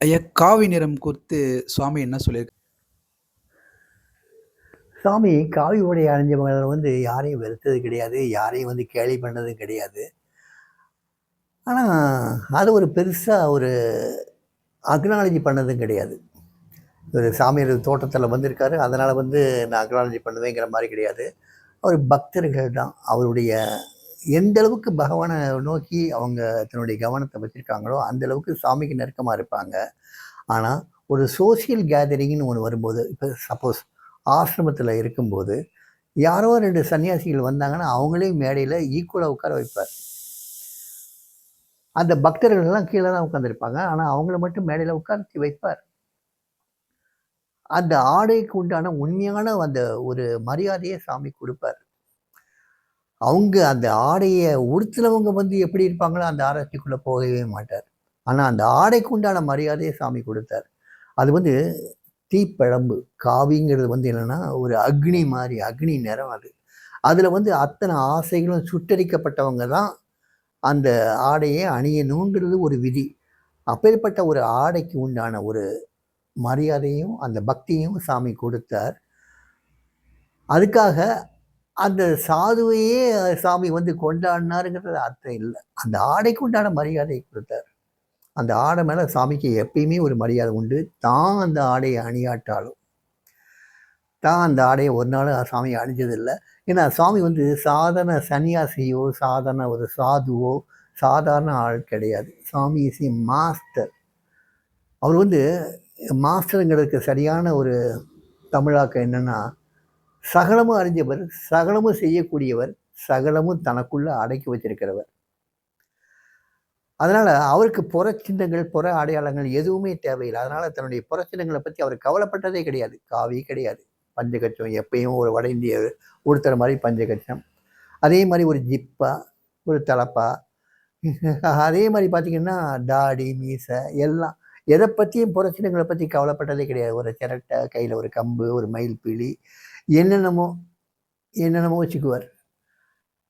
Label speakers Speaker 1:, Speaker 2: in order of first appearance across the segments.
Speaker 1: ஐயா காவி நிறம் குறித்து சுவாமி என்ன சொல்லியிருக்
Speaker 2: சாமி காவி உடை அணிஞ்சவங்களை வந்து யாரையும் வெறுத்தது கிடையாது யாரையும் வந்து கேலி பண்ணதும் கிடையாது. ஆனால் அது ஒரு பெருசாக ஒரு அக்னாலஜி பண்ணதும் கிடையாது. ஒரு சாமியார் தோட்டத்தில் வந்திருக்காரு அதனால் வந்து நான் அக்னாலஜி பண்ணுவேங்கிற மாதிரி கிடையாது. அவர் பக்தர்கள் தான் அவருடைய எந்த அளவுக்கு பகவானை நோக்கி அவங்க தன்னுடைய கவனத்தை வச்சுருக்காங்களோ அந்த அளவுக்கு சாமிக்கு நெருக்கமாக இருப்பாங்க. ஆனால் ஒரு சோசியல் கேதரிங்னு ஒன்று வரும்போது இப்போ சப்போஸ் ஆசிரமத்தில் இருக்கும்போது யாரோ ரெண்டு சன்னியாசிகள் வந்தாங்கன்னா அவங்களே மேடையில் ஈக்குவலாக உட்கார வைப்பார். அந்த பக்தர்கள்லாம் கீழே தான் உட்காந்துருப்பாங்க ஆனால் அவங்கள மட்டும் மேடையில் உட்கார்த்தி வைப்பார். அந்த ஆடைக்கு உண்டான உண்மையான அந்த ஒரு மரியாதையை சாமி கொடுப்பார். அவங்க அந்த ஆடையை உடுத்தினவங்க வந்து எப்படி இருப்பாங்களோ அந்த ஆராய்ச்சிக்குள்ளே போகவே மாட்டார். ஆனால் அந்த ஆடைக்கு உண்டான மரியாதையை சாமி கொடுத்தார். அது வந்து தீப்பழம்பு காவிங்கிறது வந்து என்னென்னா ஒரு அக்னி மாதிரி அக்னி நிறம் அது. அதில் வந்து அத்தனை ஆசைகளும் சுட்டரிக்கப்பட்டவங்க தான் அந்த ஆடையை அணியணுங்கிறது ஒரு விதி. அப்பேற்பட்ட ஒரு ஆடைக்கு உண்டான ஒரு மரியாதையும் அந்த பக்தியும் சாமி கொடுத்தார். அதுக்காக அந்த சாதுவையே சாமி வந்து கொண்டாடினாருங்கிறது அர்த்தம் இல்லை. அந்த ஆடைக்கு உண்டான மரியாதை கொடுத்தார். அந்த ஆடை மேலே சாமிக்கு எப்பயுமே ஒரு மரியாதை உண்டு. தான் அந்த ஆடையை அணியாட்டாலும் தான் அந்த ஆடையை ஒரு நாள் சாமி அணிஞ்சதில்லை. ஏன்னா சாமி வந்து சாதாரண சன்னியாசியோ சாதாரண ஒரு சாதுவோ சாதாரண ஆள் கிடையாது. சாமி இஸ் ஏ மாஸ்டர் அவர் வந்து மாஸ்டருங்கிறதுக்கு சரியான ஒரு தமிழாக்கம் என்னென்னா சகலமும் அறிஞ்சவர் சகலமும் செய்யக்கூடியவர் சகலமும் தனக்குள்ளே அடக்கி வச்சிருக்கிறவர். அதனால் அவருக்கு புறச்சின்னங்கள் புற அடையாளங்கள் எதுவுமே தேவையில்லை. அதனால் தன்னுடைய புறச்சின்னங்களை பற்றி அவர் கவலைப்பட்டதே கிடையாது. காவி கிடையாது. பஞ்சகச்சம் எப்பயும் ஒரு வட இந்திய ஒருத்தர் மாதிரி பஞ்சகச்சம். அதே மாதிரி ஒரு ஜிப்பா ஒரு தலப்பா. அதே மாதிரி பார்த்திங்கன்னா தாடி மீசை எல்லாம். எதை பற்றியும் புறச்சின்னங்களை பற்றி கவலைப்பட்டதே கிடையாது. ஒரு சிரட்டை கையில் ஒரு கம்பு ஒரு மயில் பீலி என்னென்னமோ என்னென்னமோ வச்சுக்குவார்.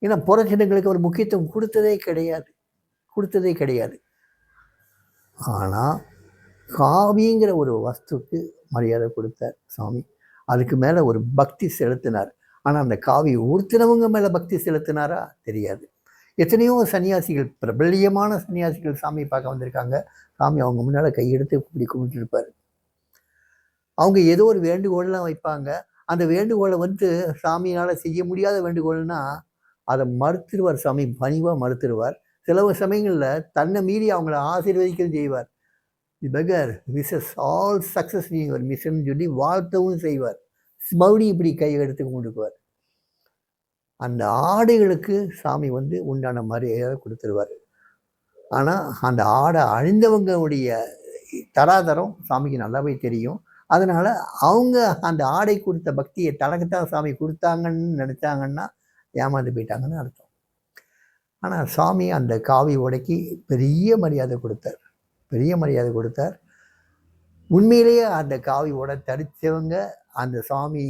Speaker 2: ஏன்னா புறச்சினங்களுக்கு ஒரு முக்கியத்துவம் கொடுத்ததே கிடையாது. கொடுத்ததே கிடையாது. ஆனால் காவிங்கிற ஒரு வஸ்துக்கு மரியாதை கொடுத்தார் சாமி அதுக்கு மேலே ஒரு பக்தி செலுத்தினார். ஆனால் அந்த காவி உறுத்தினவங்க மேலே பக்தி செலுத்தினாரா? தெரியாது. எத்தனையோ சன்னியாசிகள் பிரபல்யமான சன்னியாசிகள் சாமி பார்க்க வந்திருக்காங்க. சாமி அவங்க முன்னால் கையெடுத்து இப்படி கும்பிட்டுருப்பார். அவங்க ஏதோ ஒரு வேண்டுகோள்லாம் வைப்பாங்க. அந்த வேண்டுகோளை வந்து சாமியால் செய்ய முடியாத வேண்டுகோள்னா அதை மறுத்துருவார் சாமி பணிவாக மறுத்துருவார். சில சமயங்களில் தன்னை மீறி அவங்கள ஆசீர்வதிக்கவும் செய்வார். The bigger wishes all success your mission சொல்லி வாழ்த்தவும் செய்வார். மறுபடியும் இப்படி கையை எடுத்து கொண்டுக்குவார் அந்த ஆடைகளுக்கு சாமி வந்து உண்டான மரியாதை கொடுத்துருவார். ஆனால் அந்த ஆடை அழிந்தவங்களுடைய தராதரம் சாமிக்கு நல்லாவே தெரியும். அதனால் அவங்க அந்த ஆடை கொடுத்த பக்தியை தனக்குத்தான் சாமி கொடுத்தாங்கன்னு நினச்சாங்கன்னா ஏமாந்து போயிட்டாங்கன்னு அர்த்தம். ஆனால் சாமி அந்த காவி உடைக்கு பெரிய மரியாதை கொடுத்தார். பெரிய மரியாதை கொடுத்தார். உண்மையிலேயே அந்த காவி உடை தரித்தவங்க அந்த சாமி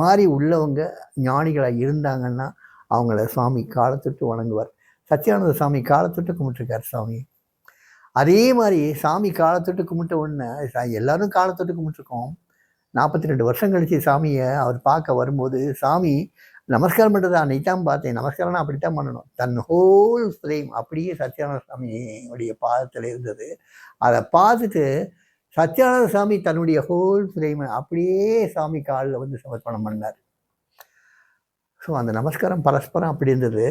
Speaker 2: மாதிரி உள்ளவங்க ஞானிகளாக இருந்தாங்கன்னா அவங்கள சாமி காலத்துட்டு வணங்குவார். சத்யானந்த சாமி காலத்தொட்டு கும்பிட்டுருக்கார் சாமி. அதே மாதிரி சாமி காலத்தொட்டு கும்பிட்ட உடனே எல்லாரும் காலத்தொட்டு கும்பிட்டுருக்கோம். நாற்பத்தி ரெண்டு வருஷம் கழிச்சு சாமியை அவர் பார்க்க வரும்போது சாமி நமஸ்காரம் பண்ணுறது அன்னைக்கு தான் பார்த்தேன். நமஸ்காரம்னா அப்படித்தான் பண்ணணும். தன் ஹோல் ஃப்ரேம் அப்படியே சத்யானந்த சாமியுடைய பாதத்தில் இருந்தது. அதை பார்த்துட்டு சத்யானந்த சாமி தன்னுடைய ஹோல் ஃப்ரேமை அப்படியே சாமி காலில் வந்து சமர்ப்பணம் பண்ணார். ஸோ அந்த நமஸ்காரம் பரஸ்பரம் அப்படி இருந்தது.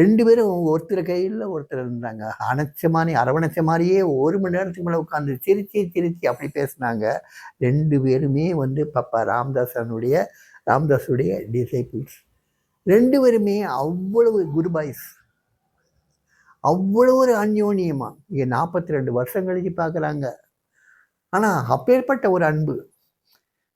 Speaker 2: ரெண்டு பேரும் ஒருத்தர் கையில் ஒருத்தர் இருந்தாங்க. அணைச்ச மாதிரி அரவணைச்ச மாதிரியே ஒரு மணி நேரத்துக்கு மேலே உட்காந்து சிரிச்சு சிரிச்சு அப்படி பேசினாங்க. ரெண்டு பேருமே வந்து பப்பா ராம்தாசனுடைய ராம்தாஸுடைய டிசைபிள்ஸ் ரெண்டு பேருமே அவ்வளவு குருபாய்ஸ் அவ்வளோ ஒரு அந்யோன்யமாக இங்கே நாற்பத்தி ரெண்டு வருஷம் கழிச்சு பார்க்குறாங்க ஆனால் அப்பேற்பட்ட ஒரு அன்பு.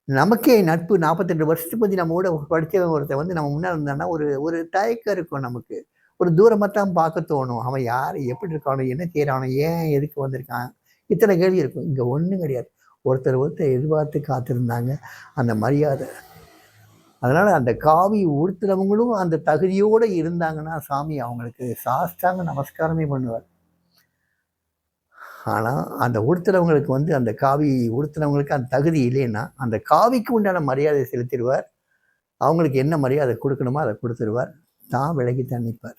Speaker 2: நமக்கே நட்பு நாற்பத்தெண்டு வருஷத்துக்கு பற்றி நம்ம கூட படித்தவன் ஒருத்தர் வந்து நம்ம முன்னாடி இருந்தான்னா ஒரு ஒரு தயக்கம் இருக்கும் நமக்கு. ஒரு தூரமாக தான் பார்க்க தோணும். அவன் யார்? எப்படி இருக்கானோ? என்ன செய்கிறானோ ஏன் எதுக்கு வந்திருக்கான்? இத்தனை கேள்வி இருக்கும். இங்கே ஒன்றும் கிடையாது. ஒருத்தர் ஒருத்தர் எதிர்பார்த்து காத்திருந்தாங்க. அந்த மரியாதை. அதனால் அந்த காவி உடுத்துறவங்களும் அந்த தகுதியோடு இருந்தாங்கன்னா சாமி அவங்களுக்கு சாஸ்தாங்க நமஸ்காரமே பண்ணுவார். ஆனால் அந்த உடுத்துறவங்களுக்கு வந்து அந்த காவி உடுத்துறவங்களுக்கு அந்த தகுதி இல்லைன்னா அந்த காவிக்கு உண்டான மரியாதை செலுத்திடுவார். அவங்களுக்கு என்ன மரியாதை கொடுக்கணுமோ அதை கொடுத்துருவார் தான் விலகி தான் நிற்பார்